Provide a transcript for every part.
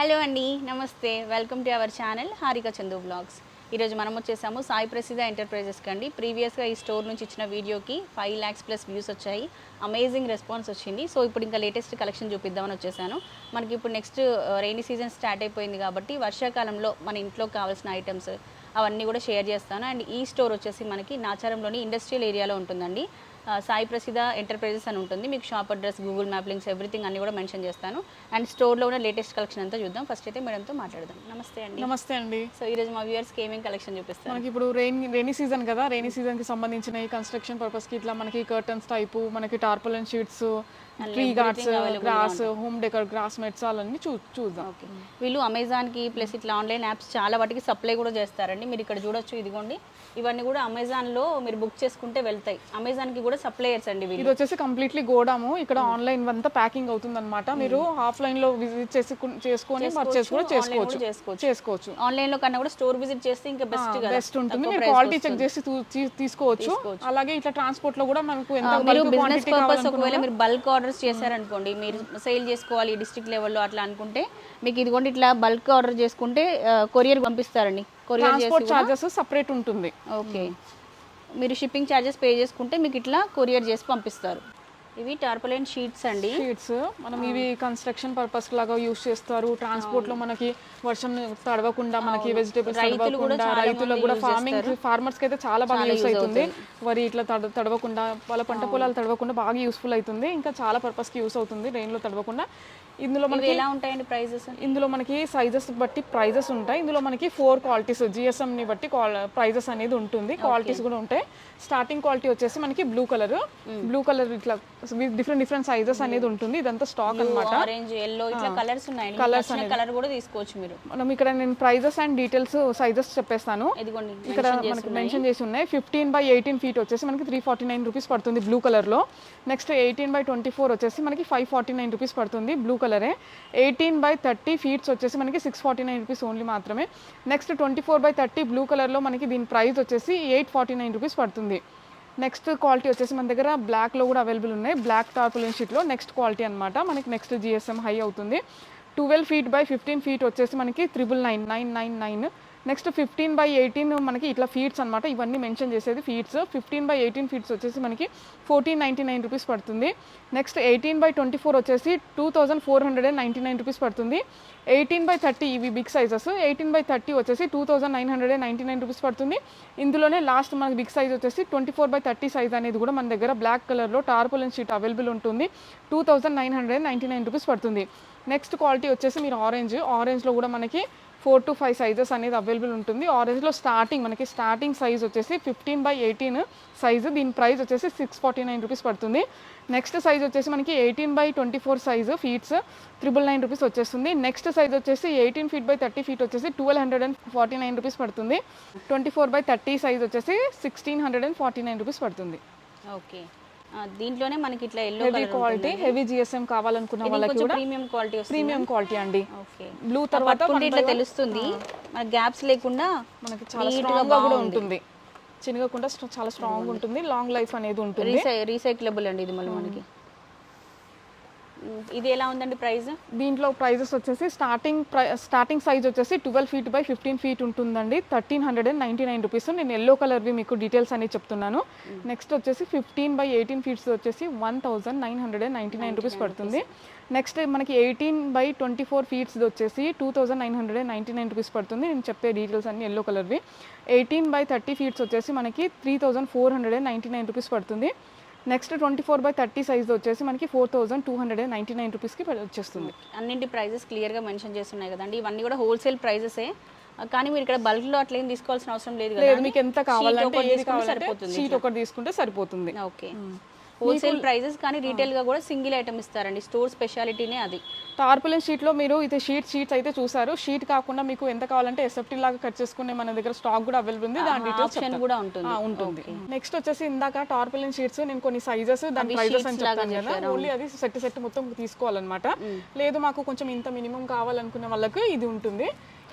Hello అండి నమస్తే. Welcome to our channel Harika Chandu vlogs ఈరోజు మనం వచ్చేసాము సాయి ప్రసిద్ధ ఎంటర్ప్రైజెస్కి అండి. ప్రీవియస్గా ఈ స్టోర్ నుంచి ఇచ్చిన వీడియోకి ఫైవ్ ల్యాక్స్ ప్లస్ వ్యూస్ వచ్చాయి. అమేజింగ్ రెస్పాన్స్ వచ్చింది. సో ఇప్పుడు ఇంకా లేటెస్ట్ కలెక్షన్ చూపిద్దామని వచ్చేసాను. మనకి ఇప్పుడు నెక్స్ట్ రెయిన్ సీజన్ స్టార్ట్ అయిపోయింది కాబట్టి వర్షాకాలంలో మన ఇంట్లో కావాల్సిన ఐటమ్స్ అవన్నీ కూడా షేర్ చేస్తాను. అండ్ ఈ స్టోర్ వచ్చేసి మనకి నాచారంలోని ఇండస్ట్రియల్ ఏరియాలో ఉంటుందండి. సాయి ప్రసిద్ధ ఎంటర్ప్రైజెస్ అని ఉంటుంది. మీకు shop address Google map links everything అన్ని కూడా మెన్షన్ చేస్తాను. అండ్ స్టోర్లో ఉన్న లేటెస్ట్ కలెక్షన్ అంతా చూద్దాం. ఫస్ట్ అయితే మేడంతో మాట్లాడదాం. నమస్తే అండి. నమస్తే అండి. సో ఈరోజు మా వ్యూవర్స్కి ఏమేమి కలెక్షన్ చూపిస్తాను మనకి ఇప్పుడు రెయిన్ రెయినీ సీజన్ కదా. రెయినీ సీజన్కి సంబంధించిన ఈ కన్స్ట్రక్షన్ పర్పస్కి ఇట్లా మనకి కర్టన్స్ టైపు మనకి tarpaulin sheets tree guards grass home decor grass mats అవన్నీ చూ చూద్దాం. వీళ్ళు అమెజాన్కి ప్లస్ ఇట్లా ఆన్లైన్ యాప్స్ చాలా వాటికి సప్లై కూడా చేస్తారండి. మీరు ఇక్కడ చూడొచ్చు ఇదిగోండి. ఇవన్నీ కూడా అమెజాన్లో మీరు బుక్ చేసుకుంటే వెళ్తాయి. అమెజాన్కి కూడా సప్లైయర్స్ అండి వీళ్ళు. ఇది వచ్చేసి కంప్లీట్లీ గోడాము. ఇక్కడ ఆన్లైన్ అంతా ప్యాకింగ్ అవుతుంది అనమాట మీరు ఆఫ్లైన్లో విజిట్ చేసి చేసుకొని పర్చేస్ కూడా చేసుకోవచ్చు. చేసుకోవచ్చు. ఆన్లైన్లో కన్నా కూడా స్టోర్ విజిట్ చేస్తే ఇంకా బెస్ట్ కదా. బెస్ట్ ఉంటుంది. మీరు క్వాలిటీ చెక్ చేసి తీసుకోవచ్చు. అలాగే ఇట్లా ట్రాన్స్పోర్ట్లో కూడా మనకు ఎంత బిజినెస్ పర్పస్ ఒకవేళ మీరు బల్క్ ఆర్డర్స్ చేశారనుకోండి మీరు సేల్ చేసుకోవాలి డిస్ట్రిక్ట్ లెవెల్లో అట్లా అనుకుంటే మీకు ఇదిగోండి ఇట్లా బల్క్ ఆర్డర్ చేసుకుంటే కొరియర్ పంపిస్తారండి. కొరియర్ చార్జెస్ సపరేట్ ఉంటుంది. ఓకే. మీరు షిప్పింగ్ ఛార్జెస్ పే చేసుకుంటే మీకు ఇట్లా కొరియర్ చేసి పంపిస్తారు. ఇవి టార్పలైన్ షీట్స్ అండి. షీట్స్ మనం ఇవి కన్స్ట్రక్షన్ పర్పస్ లాగా యూస్ చేస్తారు. ట్రాన్స్పోర్ట్లో మనకి వర్షం తడవకుండా మనకి వెజిటేబుల్స్ తడవకుండా రైతులకు కూడా ఫార్మింగ్ ఫార్మర్స్కి అయితే చాలా బాగా యూస్ అవుతుంది. వరి ఇట్లా తడ తడవకుండా వాళ్ళ పంట పొలాలు తడవకుండా బాగా యూస్ఫుల్ అవుతుంది. ఇంకా చాలా పర్పస్కి యూస్ అవుతుంది రెయిన్లో తడవకుండా. ఇందులో మనకి ఎలా ఉంటాయండి ప్రైజెస్ ఇందులో మనకి సైజెస్ బట్టి ప్రైజెస్ ఉంటాయి. ఇందులో మనకి ఫోర్ క్వాలిటీస్ జిఎస్ఎం ని బట్టి ప్రైజెస్ అనేది ఉంటుంది. క్వాలిటీస్ కూడా ఉంటాయి. స్టార్టింగ్ క్వాలిటీ వచ్చేసి మనకి బ్లూ కలర్ బ్లూ కలర్ ఇట్లా డిఫరెంట్ డిఫరెంట్ సైజెస్ అనేది ఉంటుంది. ఇదంతా స్టాక్ అన్నమాట. ఆరెంజ్ ఎల్లో ఇట్లా కలర్స్ ఉన్నాయండి కలర్స్ కలర్ కూడా తీసుకోవచ్చు మీరు. మనం ఇక్కడ నేను ప్రైజెస్ అండ్ డీటెయిల్స్ సైజెస్ చెప్పేస్తాను. ఇదిగోండి ఇక్కడ మనకి మెన్షన్ చేసి ఉన్నాయి. ఫిఫ్టీన్ బై ఎయిటీన్ ఫీట్ వచ్చేసి మనకి త్రీ ఫార్టీ నైన్ రూపీస్ పడుతుంది బ్లూ కలర్లో next eighteen by twenty four వచ్చేసి మనకి ఫైవ్ ఫార్టీ నైన్ రూపీస్ పడుతుంది బ్లూ కలరే ఎయిటీన్ బై థర్టీ ఫీట్స్ వచ్చేసి మనకి six forty nine rupees only మాత్రమే. Next twenty four by thirty blue కలర్లో మనకి దీని ప్రైస్ వచ్చేసి ఎయిట్ ఫార్టీ నైన్ రూపీస్ పడుతుంది. నెక్స్ట్ క్వాలిటీ వచ్చేసి మన దగ్గర బ్లాక్లో కూడా అవైలబుల్ ఉన్నాయి. బ్లాక్ టార్పులిన్ షీట్లో నెక్స్ట్ క్వాలిటీ అనమాట మనకి నెక్స్ట్ జిఎస్ఎం హై అవుతుంది. Twelve feet by fifteen feet వచ్చేసి మనకి triple nine nine nine nine next fifteen by eighteen మనకి ఇట్లా ఫీట్స్ అనమాట ఇవన్నీ మెన్షన్ చేసేది feets fifteen by eighteen feets వచ్చేసి మనకి ఫోర్టీన్ నైంటీ నైన్ రూపీస్ పడుతుంది. Next eighteen by twenty four వచ్చేసి two thousand four hundred and ninety nine rupees పడుతుంది. ఎయిటీన్ బై థర్టీ ఇవి big sizes eighteen by thirty వచ్చేసి two thousand nine hundred and ninety nine rupees పడుతుంది. ఇందులోనే last మనకి big size వచ్చేసి twenty four by thirty size అనేది కూడా మన దగ్గర బ్లాక్ కలర్లో టార్పులన్ షీట్ అవైలబుల్ ఉంటుంది. Two thousand nine hundred and ninety nine rupees పడుతుంది. నెక్స్ట్ క్వాలిటీ వచ్చేసి మీరు ఆరెంజ్ ఆరెంజ్లో కూడా మనకి ఫోర్ టు ఫైవ్ సైజెస్ అనేది అవైలబుల్ ఉంటుంది. ఆరెంజ్లో స్టార్టింగ్ మనకి స్టార్టింగ్ సైజ్ వచ్చేసి ఫిఫ్టీన్ బై ఎయిటీన్ సైజు. దీని ప్రైస్ వచ్చేసి సిక్స్ ఫార్టీ నైన్ రూపీస్ పడుతుంది. నెక్స్ట్ సైజ్ వచ్చేసి మనకి eighteen by twenty four size feets triple nine rupees వచ్చేస్తుంది. నెక్స్ట్ సైజ్ వచ్చేసి eighteen feet by thirty feet వచ్చేసి twelve hundred and forty nine rupees పడుతుంది. Twenty four by thirty size వచ్చేసి sixteen hundred and forty nine rupees పడుతుంది. Okay. దీంట్లోనే మనకి ఇట్లా yellow heavy quality heavy GSM కావాలనుకున్న వాళ్ళకి కూడా ప్రీమియం క్వాలిటీ ప్రీమియం క్వాలిటీ అండి. ఓకే. బ్లూ తర్వాత ఇట్లా తెలుస్తుంది. మన గ్యాప్స్ లేకుండా మనకి చాలా స్ట్రాంగ్గా కూడా ఉంటుంది. చినగకుండా చాలా స్ట్రాంగ్ ఉంటుంది. లాంగ్ లైఫ్ అనేది ఉంటుంది. రీసై రీసైక్లబుల్ అండి ఇది మళ్ళీ మనకి. ఇది ఎలా ఉందండి ప్రైస్? దీంట్లో ప్రైజెస్ వచ్చేసి స్టార్టింగ్ స్టార్టింగ్ సైజ్ వచ్చేసి twelve feet by fifteen feet ఉంటుందండి. Thirteen hundred and ninety nine rupees. నేను ఎల్లో కలర్వి మీకు డీటెయిల్స్ అనేది చెప్తున్నాను. నెక్స్ట్ వచ్చేసి ఫిఫ్టీన్ బై ఎయిటీన్ ఫీట్స్ వచ్చేసి one thousand nine hundred and ninety nine rupees పడుతుంది. నెక్స్ట్ మనకి eighteen by twenty four feets వచ్చేసి two thousand nine hundred and ninety nine rupees పడుతుంది. నేను చెప్పే డీటెయిల్స్ అన్ని ఎల్లో కలర్వి ఎయిటీన్ బై థర్టీ ఫీట్స్ వచ్చేసి మనకి three thousand four hundred and ninety nine rupees పడుతుంది. Next twenty four by thirty size వచ్చేసి మనకి four thousand two hundred and ninety nine రూపీస్కి వచ్చేస్తుంది. అన్నింటి ప్రైజెస్ క్లియర్గా మెన్షన్ చేస్తున్నాయి కదండి. ఇవన్నీ కూడా హోల్సేల్ ప్రైజెసే కానీ మీరు ఇక్కడ బల్క్లో అట్లా ఏం తీసుకోవాల్సిన అవసరం లేదు కదా మీకు ఎంత కావాలంటే షీట్ ఒకటి తీసుకుంటే సరిపోతుంది. ఓకే. హోల్సేల్ ప్రైజెస్ కానీ రీటైల్గా కూడా సింగిల్ ఐటమ్ ఇస్తారండి. స్టోర్ స్పెషాలిటీనే అది. టార్పులిన్ షీట్లో మీరు ఇది షీట్ షీట్స్ అయితే చూసారు. షీట్ కాకుండా మీకు ఎంత కావాలంటే ఎస్ఎఫ్టీ లాగా కట్ చేసుకునే మన దగ్గర స్టాక్ కూడా అవైలబుల్ ఉంది. దాని డీటెయిల్స్ కూడా ఉంటుంది. ఉంటుంది. నెక్స్ట్ వచ్చేసి ఇందాక టార్పులిన్ షీట్స్ నేను కొన్ని సైజెస్ దాని ప్రైజెస్ అని చెప్తాను కదా. ఓన్లీ అది సెట్ సెట్ మొత్తం తీసుకోవాలన్నమాట. లేదు మాకు కొంచెం ఇంత మినిమం కావాలనుకునే వాళ్ళకి ఇది ఉంటుంది.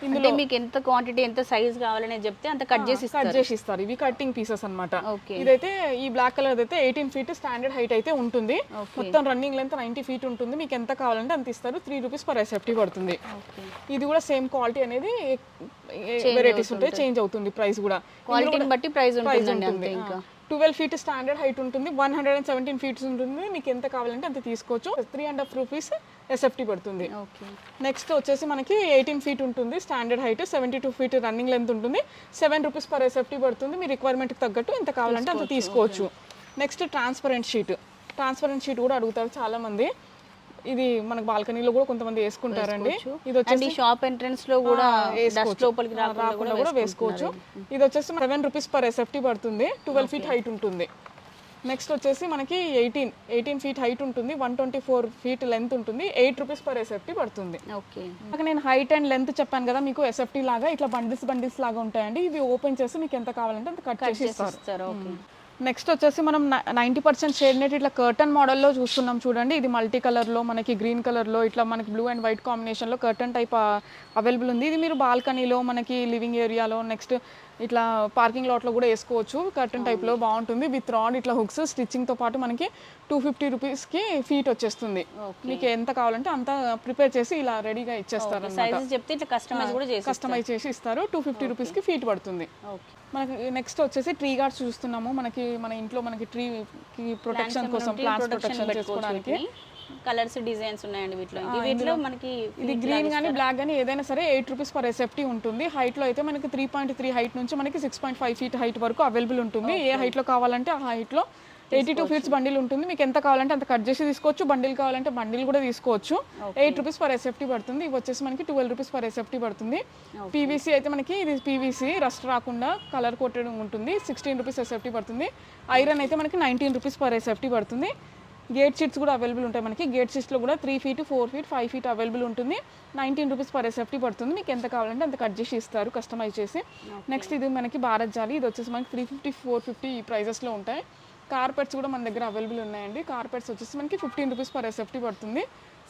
అంటే మీకు ఎంత క్వాంటిటీ ఎంత సైజ్ కావాలనే చెప్తే అంత కట్ చేసి కట్ చేసి ఇస్తారు ఇవి కట్టింగ్ పీసెస్ అన్నమాట. ఓకే. ఇదైతే ఈ బ్లాక్ కలర్ అయితే ఎయిటీన్ ఫీట్ స్టాండర్డ్ హైట్ అయితే ఉంటుంది. మొత్తం రన్నింగ్ లెంత్ నైంటీ ఫీట్ ఉంటుంది. మీకు ఎంత కావాలంటే అంత ఇస్తారు. త్రీ రూపీస్ పర్ ఎస్ఎఫ్టీ పడుతుంది. ఇది కూడా సేమ్ క్వాలిటీ అనేది వెరైటీస్ ఉంటాయి. చేంజ్ అవుతుంది ప్రైస్ కూడా. క్వాలిటీని బట్టి ప్రైస్ ఉంటుంది. ట్వెల్వ్ ఫీట్ స్టాండర్డ్ హైట్ ఉంటుంది. One hundred and seventeen feets ఉంటుంది. మీకు ఎంత కావాలంటే అంత తీసుకోవచ్చు. Three and half rupees SFT పడుతుంది. ఓకే నెక్స్ట్ వచ్చేసి మనకి ఎయిటీన్ ఫీట్ ఉంటుంది. Standard height seventy two feet running length ఉంటుంది సెవెన్ రూపీస్ పర్ ఎస్ఎఫ్టీ పడుతుంది. మీ రిక్వైర్మెంట్కి తగ్గట్టు ఎంత కావాలంటే అంత తీసుకోవచ్చు. Next transparent sheet transparent sheet కూడా అడుగుతారు చాలా మంది ఇది మనకు బాల్కనీలో కూడా కొంతమంది వేసుకుంటారండి. ఇది వచ్చేసి షాప్ ఎంట్రన్స్లో కూడా డస్ట్ లోపలికి రాకుండా కూడా వేసుకోవచ్చు. ఇది. వచ్చేసి సెవెన్ రూపీస్ పర్ ఎస్ఎఫ్టీ పడుతుంది. ట్వెల్వ్ ఫీట్ హైట్ ఉంటుంది. నెక్స్ట్ వచ్చేసి మనకి ఎయిటీన్ ఎయిటీన్ ఫీట్ హైట్ ఉంటుంది. One twenty four feet length ఉంటుంది. ఎయిట్ రూపీస్ పర్ ఎస్ఎఫ్టీ పడుతుంది. ఓకే నేను హైట్ అండ్ లెంత్ చెప్పాను కదా మీకు ఎస్ఎఫ్టీ లాగా ఇట్లా బండిల్స్ బండిల్స్ లాగా ఉంటాయండి. ఇవి ఓపెన్ చేసి మీకు ఎంత కావాలంటే అంత కట్ చేసి ఇస్తారు. నెక్స్ట్ వచ్చేసి మనం నైంటీ పర్సెంట్ షేడ్ నెట్ ఇట్లా కర్టన్ మోడల్లో చూస్తున్నాం చూడండి. ఇది మల్టీ కలర్లో మనకి గ్రీన్ కలర్లో ఇట్లా మనకి బ్లూ అండ్ వైట్ కాంబినేషన్లో కర్టన్ టైప్ అవైలబుల్ ఉంది. ఇది మీరు బాల్కనీలో మనకి లివింగ్ ఏరియాలో నెక్స్ట్ ఇట్లా పార్కింగ్ లాట్లో కూడా వేసుకోవచ్చు. కర్టన్ టైప్లో బాగుంటుంది. విత్ రాడ్ ఇట్లా హుక్స్ స్టిచ్చింగ్తో పాటు మనకి టూ ఫిఫ్టీ రూపీస్కి ఫీట్ వచ్చేస్తుంది. మీకు ఎంత కావాలంటే అంత ప్రిపేర్ చేసి ఇలా రెడీగా ఇచ్చేస్తారు సైజెస్ చెప్తే ఇట్లా కస్టమైజ్ కూడా కస్టమైజ్ చేసి ఇస్తారు. టూ ఫిఫ్టీ రూపీస్కి ఫీట్ పడుతుంది. మనకి నెక్స్ట్ వచ్చేసి ట్రీ గార్డ్స్ చూస్తున్నాము. మనకి మన ఇంట్లో మనకి ట్రీ ప్రొటెక్షన్ కోసం ప్లాంట్స్ ప్రొటెక్షన్ చేసుకోవడానికి. కలర్స్ డిజైన్స్ ఉన్నాయండి వీటిలో. వీటిలో మనకి ఇది గ్రీన్ కానీ బ్లాక్ కానీ ఏదైనా సరే ఎయిట్ రూపీస్ పర్ ఎస్ఎఫ్టీ ఉంటుంది. హైట్లో అయితే మనకి త్రీ పాయింట్ త్రీ హైట్ నుంచి మనకి six point five feet height వరకు అవైలబుల్ ఉంటుంది. ఏ హైట్లో కావాలంటే ఆ హైట్లో ఎయిటీ టూ ఫీట్స్ బండిల్ ఉంటుంది. మీకు ఎంత కావాలంటే అంత కట్ చేసి తీసుకోవచ్చు. బండిల్ కావాలంటే బండిల్ కూడా తీసుకోవచ్చు. ఎయిట్ రూపీస్ పర్ ఎస్ఎఫ్టీ పడుతుంది. ఇవి వచ్చేసి మనకి ట్వెల్వ్ రూపీస్ పర్ ఎస్ఎఫ్టీ పడుతుంది. పీవీసీ అయితే మనకి ఇది పీవీసీ రస్ట్ రాకుండా కలర్ కోటెడ్ ఉంటుంది. సిక్స్టీన్ రూపీస్ ఎస్ఎఫ్టీ పడుతుంది. ఐరన్ అయితే మనకి నైన్టీన్ రూపీస్ పర్ ఎస్ఎఫ్టీ పడుతుంది. గేట్ షీట్స్ కూడా అవైలబుల్ ఉంటాయి మనకి. గేట్ షీట్స్లో కూడా three feet four feet five feet available ఉంటుంది. నైన్టీన్ రూపీస్ పర్ ఎస్ఎఫ్టీ పడుతుంది. మీకు ఎంత కావాలంటే అంత కట్ చేసి ఇస్తారు కస్టమైజ్ చేసి. నెక్స్ట్ ఇది మనకి భారత్ జాలి ఇది వచ్చేసి మనకి త్రీ ఫిఫ్టీ ఫోర్ ఫిఫ్టీ ఈ ప్రైజెస్లో ఉంటాయి. కార్పెట్స్ కూడా మన దగ్గర అవైలబుల్ ఉన్నాయండి. కార్పెట్స్ వచ్చేసి మనకి ఫిఫ్టీన్ రూపీస్ పర్ ఎస్ఎఫ్టీ పడుతుంది.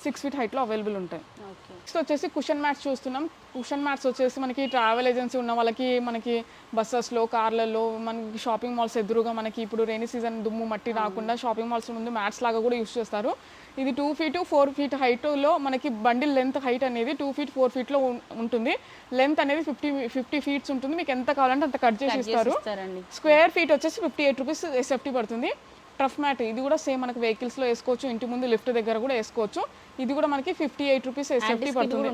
సిక్స్ ఫీట్ హైట్లో అవైలబుల్ ఉంటాయి. నెక్స్ట్ వచ్చేసి కుషన్ మ్యాట్స్ చూస్తున్నాం. కుషన్ మ్యాట్స్ వచ్చేసి మనకి ట్రావెల్ ఏజెన్సీ ఉన్న వాళ్ళకి మనకి బస్సెస్లో కార్లలో మనకి షాపింగ్ మాల్స్ ఎదురుగా మనకి ఇప్పుడు రైనీ సీజన్ దుమ్ము మట్టి రాకుండా షాపింగ్ మాల్స్ ముందు మ్యాట్స్ లాగా కూడా యూస్ చేస్తారు. ఇది టూ ఫీట్ ఫోర్ ఫీట్ హైట్లో మనకి బండిల్ లెంత్ హైట్ అనేది టూ ఫీట్ ఫోర్ ఫీట్లో ఉంటుంది. లెంత్ అనేది ఫిఫ్టీ ఫిఫ్టీ ఫీట్స్ ఉంటుంది. మీకు ఎంత కావాలంటే అంత కట్ చేసి ఇస్తారు. స్క్వేర్ ఫీట్ వచ్చేసి ఫిఫ్టీ ఎయిట్ రూపీస్ ఎస్ఎఫ్టీ పడుతుంది. ట్రఫ్ మ్యాట్ ఇది కూడా సేమ్ మనకి వెహికల్స్లో వేసుకోవచ్చు. ఇంటి ముందు లిఫ్ట్ దగ్గర కూడా వేసుకోవచ్చు. ఇది కూడా మనకి ఫిఫ్టీ ఎయిట్ రూపీస్ ఎస్ఎఫ్టీ పడుతుంది.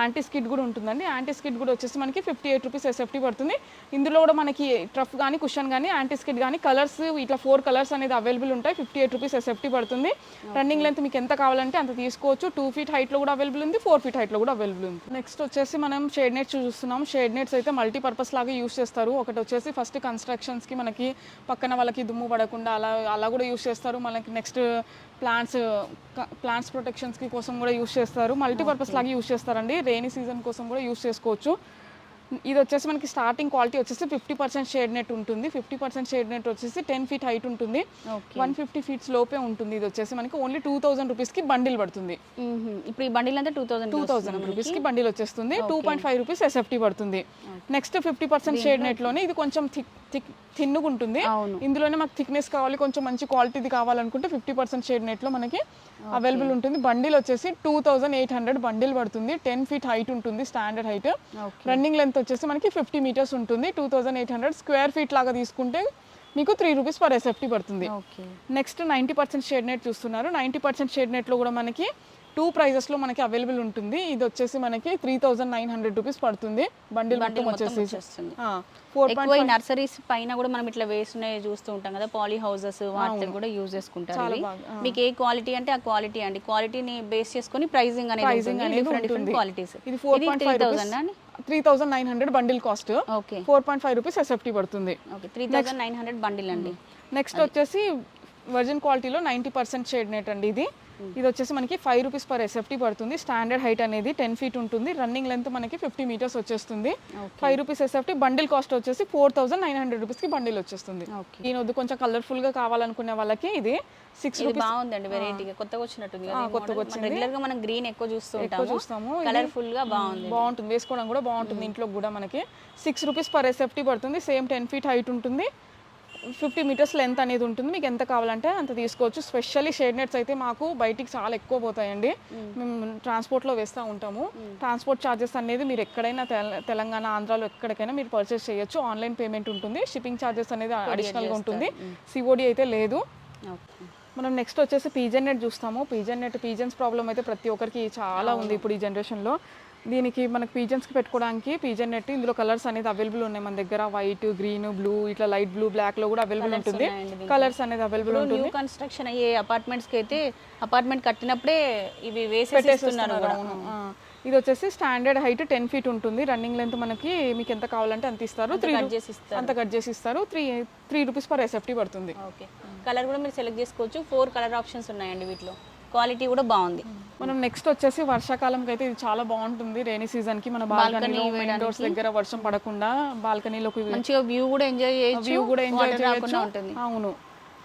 యాంటీ స్కిడ్ కూడా ఉంటుందండి. యాంటీ స్కిడ్ కూడా వచ్చేసి మనకి ఫిఫ్టీ ఎయిట్ రూపీస్ ఎస్ఎఫ్టీ పడుతుంది. ఇందులో కూడా మనకి ట్రఫ్ కానీ కుషన్ కానీ యాంటీ స్కిడ్ కానీ కలర్స్ ఇట్లా ఫోర్ కలర్స్ అనేది అవైలబుల్ ఉంటాయి. ఫిఫ్టీ ఎయిట్ రూపీస్ ఎస్ఎఫ్టీ పడుతుంది. రన్నింగ్ లెంత్ మీకు ఎంత కావాలంటే అంత తీసుకోవచ్చు. టూ ఫీట్ హైట్లో కూడా అవైలబుల్ ఉంది. ఫోర్ ఫీట్ హైట్లో కూడా అవైలబుల్ ఉంది. నెక్స్ట్ వచ్చేసి మనం షేడ్ నెట్స్ చూస్తున్నాం. షేడ్ నెట్స్ అయితే మల్టీపర్పస్ లాగా యూస్ చేస్తారు. ఒకటి వచ్చేసి ఫస్ట్ కన్స్ట్రక్షన్స్కి మనకి పక్కన వాళ్ళకి దుమ్ము పడకుండా అలా అలా కూడా యూస్ చేస్తారు. మనకి నెక్స్ట్ ప్లాంట్స్ ప్లాంట్స్ ప్రొటెక్షన్స్కి కోసం కూడా యూస్ చేస్తారు. మల్టీపర్పస్ లాగా యూస్ చేస్తారండి. రెయినీ సీజన్ కోసం కూడా యూస్ చేసుకోవచ్చు. ఇది వచ్చేసి మనకి స్టార్టింగ్ క్వాలిటీ వచ్చేసి ఫిఫ్టీ పర్సెంట్ షేడ్ నెట్ ఉంటుంది. ఫిఫ్టీ పర్సెంట్ షేడ్ నెట్ వచ్చేసి టెన్ ఫీట్ హైట్ ఉంటుంది. వన్ ఫిఫ్టీ ఫీట్స్ లోపే ఉంటుంది ఇది వచ్చేసి మనకి ఓన్లీ టూ థౌసండ్ రూపీస్కి బండిల్ పడుతుంది. ఇప్పుడు ఈ బండిల్ అంతా టూ థౌసండ్ టూ థౌసండ్ రూపీస్కి బండిల్ వచ్చేస్తుంది. Two point five rupees SFT పడుతుంది. నెక్స్ట్ ఫిఫ్టీ పర్సెంట్ షేడ్ నెట్లోనే ఇది కొంచెం థిక్ థిక్ థిన్నుగా ఉంటుంది. ఇందులోనే మాకు థిక్నెస్ కావాలి కొంచెం మంచి క్వాలిటీది కావాలనుకుంటే ఫిఫ్టీ పర్సెంట్ షేడ్ నెట్లో మనకి అవైలబుల్ ఉంటుంది. బండిల్ వచ్చేసి two thousand eight hundred bundle పడుతుంది. టెన్ ఫీట్ హైట్ ఉంటుంది స్టాండర్డ్ హైట్ రన్నింగ్ లెంత్ వచ్చేసి మనకి ఫిఫ్టీ మీటర్స్ ఉంటుంది. Two thousand eight hundred square feet లాగా తీసుకుంటే మీకు త్రీ రూపీస్ పర్ ఎస్ఎఫ్టీ పడుతుంది. Okay. Next ninety percent shade net చూస్తున్నారు. నైంటీ పర్సెంట్ షేడ్ నెట్లో కూడా మనకి టూ ప్రైజెస్లో మనకి అవైలబుల్ ఉంటుంది. ఇది వచ్చేసి మనకి three thousand nine hundred rupees పడుతుంది. బండిల్ మొత్తం వచ్చేసి ఫోర్ ఈ నర్సరీస్ పైన కూడా మనం ఇట్లా వేస్తున్నాయి చూస్తూ ఉంటాం కదా పాలీ హౌసెస్ వాటిని కూడా యూజ్ చేసుకుంటారు మీకు ఏ క్వాలిటీ అంటే ఆ క్వాలిటీ అండి. క్వాలిటీని బేస్ చేసుకొని ప్రైజింగ్ అనేది Pricing అనేది డిఫరెంట్ డిఫరెంట్. క్వాలిటీస్ ఇది ఫోర్ పాయింట్ ఫైవ్ థౌసండ్ అండి? Three thousand nine hundred bundle cost okay. Four point five rupees SFT పడుతుంది. Okay. Three thousand nine hundred bundle అండి. నెక్స్ట్ వచ్చేసి వర్జిన్ క్వాలిటీలో నైంటీ పర్సెంట్ షేడ్ నెట్ అండి ఇది. ఇది వచ్చేసి మనకి ఫైవ్ రూపీస్ పర్ ఎస్ఎఫ్టీ పడుతుంది. స్టాండర్డ్ హైట్ అనేది టెన్ ఫీట్ ఉంటుంది. రన్నింగ్ లెంత్ మనకి ఫిఫ్టీ మీటర్స్ వచ్చేస్తుంది. Five rupees SFT bundle cost వచ్చేసి ఫోర్ థౌసండ్ నైన్ హండ్రెడ్ రూపీస్కి బండిల్ వచ్చేస్తుంది. దీని వద్దు కొంచెం కలర్ఫుల్గా కావాలనుకునే వాళ్ళకి ఇది సిక్స్ ఇది బాగుందండి వెరైటీగా కొత్తగా వచ్చినట్టుంది కొత్తగా రెగ్యులర్గా మనం గ్రీన్ ఎక్కువ చూస్తూ ఉంటాము. చూస్తాము. కలర్ఫుల్గా బాగుంది. బాగుంటుంది. వేసుకోవడం కూడా బాగుంటుంది ఇంట్లో కూడా మనకి. సిక్స్ రూపీస్ పర్ ఎస్ఎఫ్టీ పడుతుంది. సేమ్ టెన్ ఫీట్ హైట్ ఉంటుంది. ఫిఫ్టీ మీటర్స్ లెంత్ అనేది ఉంటుంది. మీకు ఎంత కావాలంటే అంత తీసుకోవచ్చు. స్పెషల్లీ షేడ్ నెట్స్ అయితే మాకు బయటికి చాలా ఎక్కువ పోతాయండి. మేము. ట్రాన్స్పోర్ట్లో వేస్తూ ఉంటాము. ట్రాన్స్పోర్ట్ ఛార్జెస్ అనేది మీరు ఎక్కడైనా తెల- తెలంగాణ ఆంధ్రాలో ఎక్కడికైనా మీరు పర్చేస్ చేయొచ్చు. ఆన్లైన్ పేమెంట్ ఉంటుంది. షిప్పింగ్ ఛార్జెస్ అనేది అడిషనల్గా ఉంటుంది. సిఓడి అయితే లేదు. మనం నెక్స్ట్ వచ్చేసి పీజన్ నెట్ చూస్తాము. పీజన్ నెట్ పీజన్స్ ప్రాబ్లం అయితే ప్రతి ఒక్కరికి చాలా ఉంది ఇప్పుడు ఈ జనరేషన్లో. దీనికి మనకి పీజన్స్కి పెట్టుకోవడానికి పీజన్ నెట్ ఇందులో కలర్స్ అనేది అవైలబుల్ ఉన్నాయి మన దగ్గర. వైట్ గ్రీన్ బ్లూ ఇట్లా లైట్ బ్లూ బ్లాక్లో కూడా అవైలబుల్ ఉంటుంది. కలర్స్ అనేది అవైలబుల్ ఉంటుంది. కన్స్ట్రక్షన్ అయ్యే అపార్ట్మెంట్స్కి అయితే అపార్ట్మెంట్ కట్టినప్పుడే ఇవి వేసేస్తున్నారు అవును. ఆ. ఇది వచ్చేసి స్టాండర్డ్ హైట్ టెన్ ఫీట్ ఉంటుంది. రన్నింగ్ లెంత్ మనకి మీకు ఎంత కావాలంటే అంత ఇస్తారు. త్రీ అంత కట్ చేసి ఇస్తారు. Three three rupees per SFT పడుతుంది. కలర్ కూడా మీరు సెలెక్ట్ చేసుకోవచ్చు. ఫోర్ కలర్ ఆప్షన్స్ ఉన్నాయండి వీటిలో. క్వాలిటీ కూడా బాగుంది. మనం నెక్స్ట్ వచ్చేసి వర్షాకాలంకి అయితే ఇది చాలా బాగుంటుంది. రైనీ సీజన్కి మన బాల్కనీలో విండోర్స్ దగ్గర వర్షం పడకుండా బాల్కనీలోకి మంచిగా వ్యూ కూడా ఎంజాయ్ చేయొచ్చు వ్యూ కూడా ఎంజాయ్ చేయొచ్చు. ఉంటుంది. అవును.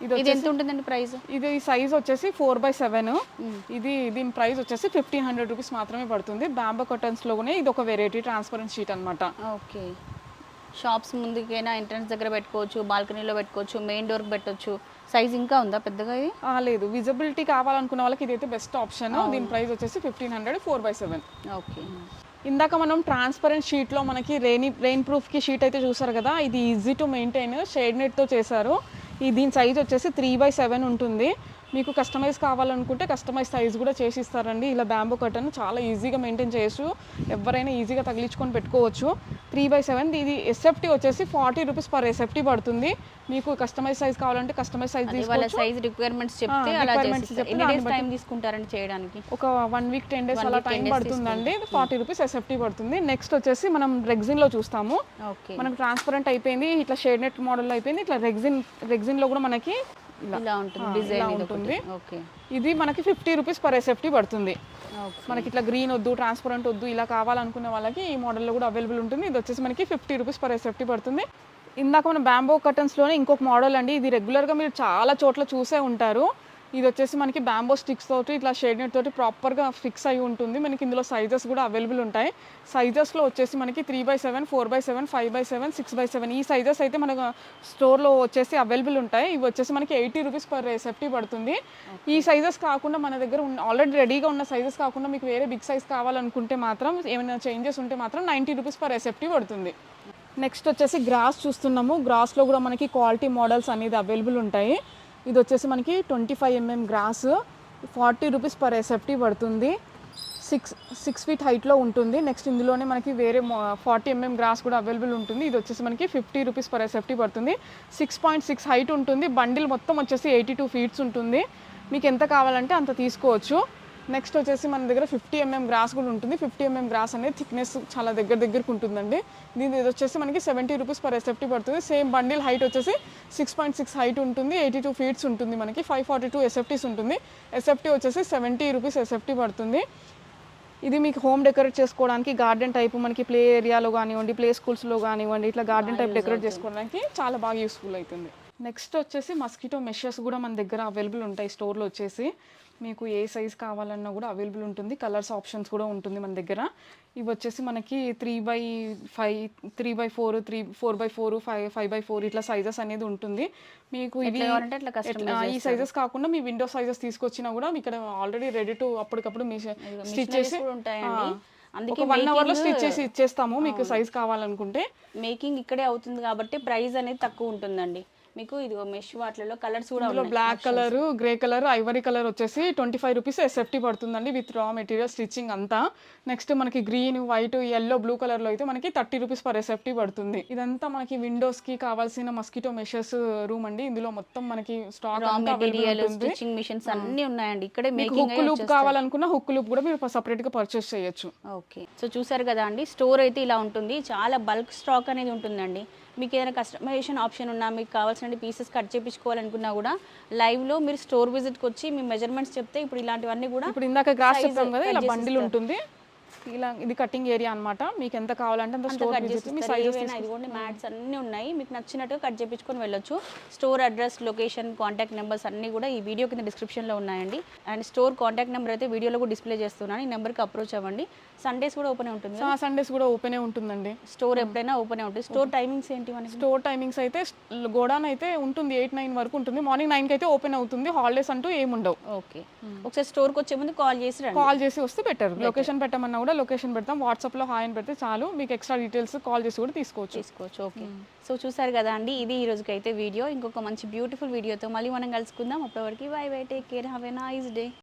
ఇది ఎంత ఉంటుందండి ప్రైస్ ఇది సైజ్ వచ్చేసి ఫోర్ బై సెవెన్ ఇది దీని ప్రైస్ వచ్చేసి ఫిఫ్టీన్ హండ్రెడ్ రూపీస్ మాత్రమే పడుతుంది. బ్యాంబో కటన్స్లోనే ఇది ఒక వెరైటీ ట్రాన్స్పరెంట్ షీట్ అన్నమాట. ఓకే షాప్స్ ముందుకైనా ఎంట్రన్స్ దగ్గర పెట్టుకోవచ్చు బాల్కనీలో పెట్టుకోవచ్చు మెయిన్ డోర్ పెట్టొచ్చు. సైజ్ ఇంకా ఉందా పెద్దగా ఇది? లేదు. విజిబిలిటీ కావాలనుకున్న వాళ్ళకి ఇదైతే బెస్ట్ ఆప్షన్ దీని ప్రైస్ వచ్చేసి fifteen hundred four by seven okay ఇందాక మనం ట్రాన్స్పరెంట్ షీట్లో మనకి రెయిన్ రెయిన్ ప్రూఫ్కి షీట్ అయితే చూసారు కదా? ఇది ఈజీ టు మెయింటైన్ షేడ్ నెట్తో చేశారు. ఈ దీని సైజ్ వచ్చేసి త్రీ బై సెవెన్ ఉంటుంది. మీకు కస్టమైజ్ కావాలనుకుంటే కస్టమైజ్ సైజ్ కూడా చేసి ఇస్తారండి. ఇలా బ్యాంబో కట్టన్ చాలా ఈజీగా మెయింటైన్ చేయొచ్చు. ఎవరైనా ఈజీగా తగిలించుకొని పెట్టుకోవచ్చు. త్రీ బై సెవెన్ ఇది ఎస్ఎఫ్టీ వచ్చేసి ఫార్టీ రూపీస్ పర్ ఎస్ఎఫ్టీ పడుతుంది. మీకు కస్టమైజ్ సైజ్ కావాలంటే కస్టమైజ్ సైజ్ సైజ్ రిక్వైర్మెంట్స్ చెప్తే టైం తీసుకుంటారండి చేయడానికి? ఒక వన్ వీక్ టెన్ డేస్ అలా టైం పడుతుందండి. ఫార్టీ రూపీస్ ఎస్ఎఫ్టీ పడుతుంది. నెక్స్ట్ వచ్చేసి మనం రెగ్జిన్లో చూస్తాము. ఓకే మనకు ట్రాన్స్పరెంట్ అయిపోయింది. ఇట్లా షేడ్ నెట్ మోడల్ అయిపోయింది. ఇట్లా రెగ్జిన్ రెగ్జిన్లో కూడా మనకి ఇలా. ఉంటుంది ఇలా ఇది మనకి ఫిఫ్టీ రూపీస్ పర్ ఎస్ఎఫ్టీ పడుతుంది. మనకి ఇట్లా గ్రీన్ వద్దు ట్రాన్స్పరెంట్ వద్దు ఇలా కావాలనుకునే వాళ్ళకి ఈ మోడల్లో కూడా అవైలబుల్ ఉంటుంది. ఇది వచ్చేసి మనకి ఫిఫ్టీ రూపీస్ పర్ ఎస్ఎఫ్టీ పడుతుంది. ఇందాక మన బ్యాంబో కర్టన్స్లోనే ఇంకొక మోడల్ అండి. ఇది రెగ్యులర్గా మీరు చాలా చోట్ల చూసే ఉంటారు. ఇది వచ్చేసి మనకి బ్యాంబో స్టిక్స్ తోటి ఇట్లా షేడ్ నెట్ తోటి ప్రాపర్గా ఫిక్స్ అయి ఉంటుంది. మనకి ఇందులో సైజెస్ కూడా అవైలబుల్ ఉంటాయి. సైజెస్లో వచ్చేసి మనకి three by seven four by seven five by seven six by seven ఈ సైజెస్ అయితే మనకు స్టోర్లో వచ్చేసి అవైలబుల్ ఉంటాయి. ఇవి వచ్చేసి మనకి ఎయిటీ రూపీస్ పర్ సేఫ్టీ పడుతుంది. ఈ సైజెస్ కాకుండా మన దగ్గర ఆల్రెడీ రెడీగా ఉన్న సైజెస్ కాకుండా మీకు వేరే బిగ్ సైజ్ కావాలనుకుంటే మాత్రం ఏమైనా చేంజెస్ ఉంటే మాత్రం నైంటీ రూపీస్ పర్ సేఫ్టీ పడుతుంది. నెక్స్ట్ వచ్చేసి గ్రాస్ చూస్తున్నాము. గ్రాస్లో కూడా మనకి క్వాలిటీ మోడల్స్ అనేది అవైలబుల్ ఉంటాయి. ఇది వచ్చేసి మనకి twenty five MM grass forty rupees per SFT పడుతుంది. సిక్స్ సిక్స్ ఫీట్ హైట్లో ఉంటుంది. నెక్స్ట్ ఇందులోనే మనకి వేరే ఫార్టీ ఎంఎం గ్రాస్ కూడా అవైలబుల్ ఉంటుంది. ఇది వచ్చేసి మనకి ఫిఫ్టీ రూపీస్ పర్ ఎస్ఎఫ్టీ పడుతుంది. సిక్స్ పాయింట్ సిక్స్ హైట్ ఉంటుంది. బండిల్ మొత్తం వచ్చేసి ఎయిటీ టూ ఫీట్స్ ఉంటుంది. మీకు ఎంత కావాలంటే అంత తీసుకోవచ్చు. నెక్స్ట్ వచ్చేసి మన దగ్గర ఫిఫ్టీ ఎంఎం గ్రాస్ కూడా ఉంటుంది. ఫిఫ్టీ ఎంఎం గ్రాస్ అనేది థిక్నెస్ చాలా దగ్గర దగ్గరకు ఉంటుందండి. దీని ఇది వచ్చేసి మనకి సెవెంటీ రూపీస్ పర్ ఎస్ఎఫ్టీ పడుతుంది. సేమ్ బండిల్ హైట్ వచ్చేసి సిక్స్ పాయింట్ సిక్స్ హైట్ ఉంటుంది. ఎయిటీ టూ ఫీట్స్ ఉంటుంది మనకి. ఫైవ్ ఫార్టీ టూ ఎస్ఎఫ్టీస్ ఉంటుంది. ఎస్ఎఫ్టీ వచ్చేసి సెవెంటీ రూపీస్ ఎస్ఎఫ్టీ పడుతుంది. ఇది మీకు హోమ్ డెకరేట్ చేసుకోవడానికి గార్డెన్ టైప్ మనకి ప్లే ఏరియాలో కానివ్వండి ప్లే స్కూల్స్లో కానివ్వండి ఇట్లా గార్డెన్ టైప్ డెకరేట్ చేసుకోవడానికి చాలా బాగా యూస్ఫుల్ అవుతుంది. నెక్స్ట్ వచ్చేసి మస్కిటో మెషెస్ కూడా మన దగ్గర అవైలబుల్ ఉంటాయి స్టోర్లో వచ్చేసి. మీకు ఏ సైజ్ కావాలన్నా కూడా అవైలబుల్ ఉంటుంది. కలర్స్ ఆప్షన్స్ కూడా ఉంటుంది మన దగ్గర. ఇవి వచ్చేసి మనకి three by five three by four three four by four five five by four ఇట్లా సైజెస్ అనేది ఉంటుంది. మీకు ఇవి ఈ సైజెస్ కాకుండా మీ విండో సైజెస్ తీసుకొచ్చినా కూడా ఇక్కడ ఆల్రెడీ రెడీ టు అప్పటికప్పుడు మీ స్టిచ్ చేసి ఉంటాయండి. అందుకే వన్ అవర్లో స్టిచ్ చేసి ఇచ్చేస్తాము మీకు సైజ్ కావాలనుకుంటే. మేకింగ్ ఇక్కడే అవుతుంది కాబట్టి ప్రైస్ అనేది తక్కువ ఉంటుందండి. మీకు ఇది మెష్ వాటిలలో కలర్స్ కూడా black colour grey colour ivory colour వచ్చేసి ట్వంటీ ఫైవ్ రూపీస్ ఎస్ఎఫ్టీ పడుతుందండి విత్ రా మెటీరియల్ స్టిచ్చింగ్ అంతా. నెక్స్ట్ మనకి గ్రీన్ వైట్ ఎల్లో బ్లూ కలర్లో అయితే మనకి థర్టీ రూపీస్ పర్ ఎస్ఎఫ్టీ పడుతుంది. ఇదంతా మనకి విండోస్కి కావాల్సిన మస్కిటో మెషెస్ రూమ్ అండి. ఇందులో మొత్తం మనకి స్టాక్ మెటీరియల్ స్టిచ్చింగ్ మిషన్స్ అన్ని ఉన్నాయండి. ఇక్కడే మీకు హుక్ లూప్ కావాలనుకున్న హుక్ లూప్ కూడా మీరు సపరేట్గా పర్చేస్ చేయొచ్చు. ఓకే సో చూసారు కదా అండి స్టోర్ అయితే ఇలా ఉంటుంది. చాలా బల్క్ స్టాక్ అనేది ఉంటుందండి. మీకు ఏదైనా కస్టమైజేషన్ ఆప్షన్ ఉన్నా మీకు కావాల్సిన పీసెస్ కట్ చేయించుకోవాలనుకున్నా కూడా లైవ్లో మీరు స్టోర్ విజిట్కి వచ్చి మీ మెజర్మెంట్స్ చెప్తే ఇప్పుడు ఇలాంటివన్నీ కూడా ఇప్పుడు ఇందాక గ్రాస్ చెప్పాం కదా ఇలా బండిల్ ఉంటుంది. ఇలా ఇది కటింగ్ ఏరియా అన్నమాట. మీకు ఎంత కావాలంటే అంత స్టోర్ మీ సైజెస్ ఇదిగోండి మ్యాట్స్ అన్నీ ఉన్నాయి. మీకు నచ్చినట్టుగా కట్ చేయించుకొని వెళ్ళొచ్చు. Store address location contact numbers అన్నీ కూడా ఈ వీడియో కింద డిస్క్రిప్షన్లో ఉన్నాయండి. అండ్ స్టోర్ కాంటాక్ట్ నెంబర్ అయితే వీడియోలో కూడా డిస్ప్లే చేస్తున్నాను. ఈ నెంబర్కి అప్రోచ్ అవ్వండి. సండేస్ కూడా ఓపెన్ ఉంటుంది ఆ సండేస్ కూడా ఓపెనే ఉంటుందండి. స్టోర్ ఎప్పుడైనా ఓపెన్ ఉంటుంది. స్టోర్ టైమింగ్స్ ఏంటి మనకి? స్టోర్ టైమింగ్స్ అయితే గోడాన్ అయితే ఉంటుంది. ఎయిట్ నైన్ వరకు ఉంటుంది. మార్నింగ్ నైన్కి అయితే ఓపెన్ అవుతుంది. హాలిడేస్ అంటూ ఏముండవు. ఓకే ఒకసారి స్టోర్కి వచ్చే ముందు కాల్ చేసి రండి. కాల్ చేసి వస్తే బెటర్ లొకేషన్ పెట్టమన్నా కూడా లొకేషన్ పెడతాం. వాట్సాప్లో హాయ్ అని పెడితే చాలు. మీకు ఎక్స్ట్రా డీటెయిల్స్ కాల్ చేసి కూడా తీసుకోవచ్చు. తీసుకోవచ్చు. ఓకే సో చూసారు కదా అండి ఇది ఈ రోజుకి అయితే వీడియో ఇంకొక మంచి బ్యూటిఫుల్ వీడియోతో మళ్ళీ మనం కలుసుకుందాం. అప్పటివరకు bye bye take care have a nice day